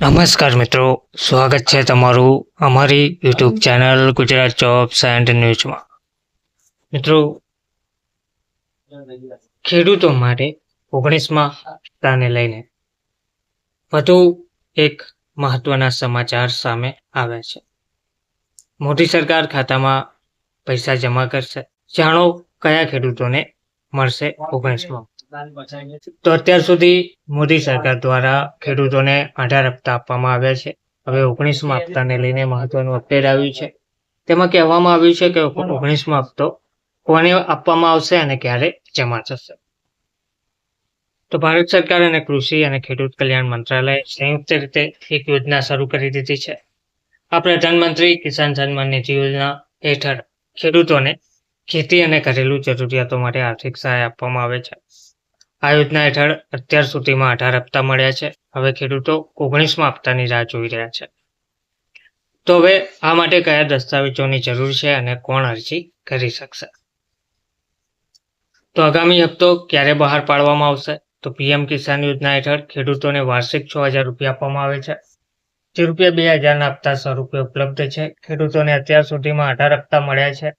નમસ્કાર મિત્રો સ્વાગત છે તમારું અમારી YouTube channel Gujarat jobs and ન્યૂઝમાં મિત્રો ખેડૂતો માટે ઓગણીસમાં હપ્તાને લઈને વધુ એક મહત્વના સમાચાર સામે આવ્યા છે. મોદી સરકાર ખાતામાં પૈસા જમા કરશે. જાણો કયા ખેડૂતોને મળશે ઓગણીસમાં? તો અત્યાર સુધી મોદી સરકાર દ્વારા ખેડૂતોને અઢાર હપ્તા આપવામાં આવ્યા છે. હવે ઓગણીસમાં હપ્તાને લઈને મહત્વનું અપડેટ આવ્યું છે. તેમાં કહેવામાં આવ્યું છે કે ઓગણીસમાં હપ્તો કોને આપવામાં આવશે અને ક્યારે જમા થશે? તો ભારત સરકાર અને કૃષિ અને ખેડૂત કલ્યાણ મંત્રાલય સંયુક્ત રીતે એક યોજના શરૂ કરી દીધી છે. આ પ્રધાનમંત્રી કિસાન સન્માન નિધિ યોજના હેઠળ ખેડૂતોને ખેતી અને ઘરેલું જરૂરિયાતો માટે આર્થિક સહાય આપવામાં આવે છે. આ યોજના હેઠળ અત્યાર સુધીમાં અઢાર હપ્તા મળ્યા છે. હવે ખેડૂતો ઓગણીસમાં હપ્તાની રાહ જોઈ રહ્યા છે. તો હવે આ માટે કયા દસ્તાવેજોની જરૂર છે અને કોણ અરજી કરી શકશે? તો આગામી હપ્તો ક્યારે બહાર પાડવામાં આવશે? તો પીએમ કિસાન યોજના હેઠળ ખેડૂતોને વાર્ષિક છ હજાર રૂપિયા આપવામાં આવે છે. જે રૂપિયા બે હજારના હપ્તા સ્વરૂપે ઉપલબ્ધ છે. ખેડૂતોને અત્યાર સુધીમાં અઢાર હપ્તા મળ્યા છે.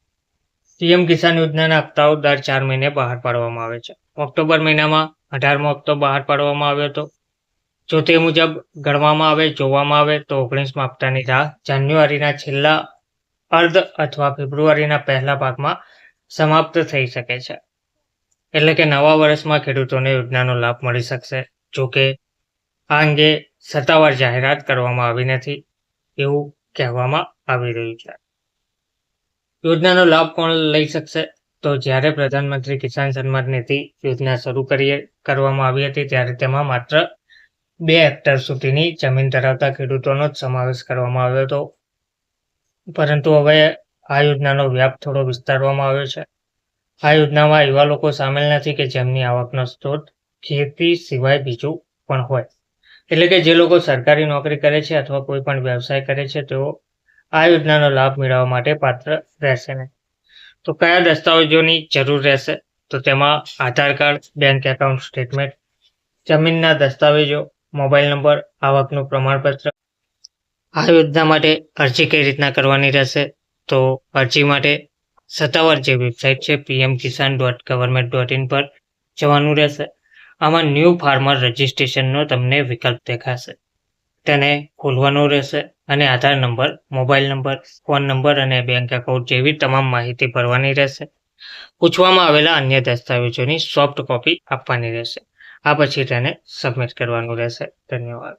પીએમ કિસાન યોજનાના હપ્તાઓ દર ચાર મહિને બહાર પાડવામાં આવે છે. ઓક્ટોબર મહિનામાં અઢારમો હપ્તો બહાર પાડવામાં આવ્યો હતો. જો તે મુજબ ગણવામાં આવે, જોવામાં આવે તો ઓગણીસમાં હપ્તાની રાહ જાન્યુઆરીના છેલ્લા અર્ધ અથવા ફેબ્રુઆરીના પહેલા ભાગમાં સમાપ્ત થઈ શકે છે. એટલે કે નવા વર્ષમાં ખેડૂતોને યોજનાનો લાભ મળી શકશે. જો કે આ અંગે સત્તાવાર જાહેરાત કરવામાં આવી નથી એવું કહેવામાં આવી રહ્યું છે. યોજનાનો લાભ કોણ લઈ શકશે? તો જ્યારે પ્રધાનમંત્રી કિસાન સન્માન નિધિ યોજના શરૂ કરી કરવામાં આવી હતી, ત્યારે તેમાં માત્ર બે હેક્ટર સુધીની જમીન ધરાવતા ખેડૂતોનો જ સમાવેશ કરવામાં આવ્યો હતો. પરંતુ હવે આ યોજનાનો વ્યાપ થોડો વિસ્તારવામાં આવ્યો છે. આ યોજનામાં એવા લોકો સામેલ નથી કે જેમની આવકનો સ્ત્રોત ખેતી સિવાય બીજું પણ હોય. એટલે કે જે લોકો સરકારી નોકરી કરે છે અથવા કોઈ પણ વ્યવસાય કરે છે, તેઓ આ યોજનાનો લાભ મેળવવા માટે પાત્ર રહેશે નહીં તો કયા દસ્તાવેજોની જરૂર રહેશે? તો તેમાં Aadhaar card, bank account statement, જમીનના દસ્તાવેજો, મોબાઈલ નંબર, આવકનું પ્રમાણપત્ર. આ યોજના માટે અરજી કઈ રીતના કરવાની રહેશે? તો અરજી માટે સત્તાવાર જે વેબસાઇટ છે PM Kisan dot government dot in પર જવાનું રહેશે. આમાં ન્યૂ ફાર્મર રજિસ્ટ્રેશનનો તમને વિકલ્પ દેખાશે. તેને ખોલવાનું રહેશે અને Aadhaar number, mobile number, phone number અને બેંક એકાઉન્ટ જેવી તમામ માહિતી ભરવાની રહેશે. પૂછવામાં આવેલા અન્ય દસ્તાવેજોની સોફ્ટ કોપી આપવાની રહેશે. આ પછી તેને સબમિટ કરવાનું રહેશે. ધન્યવાદ.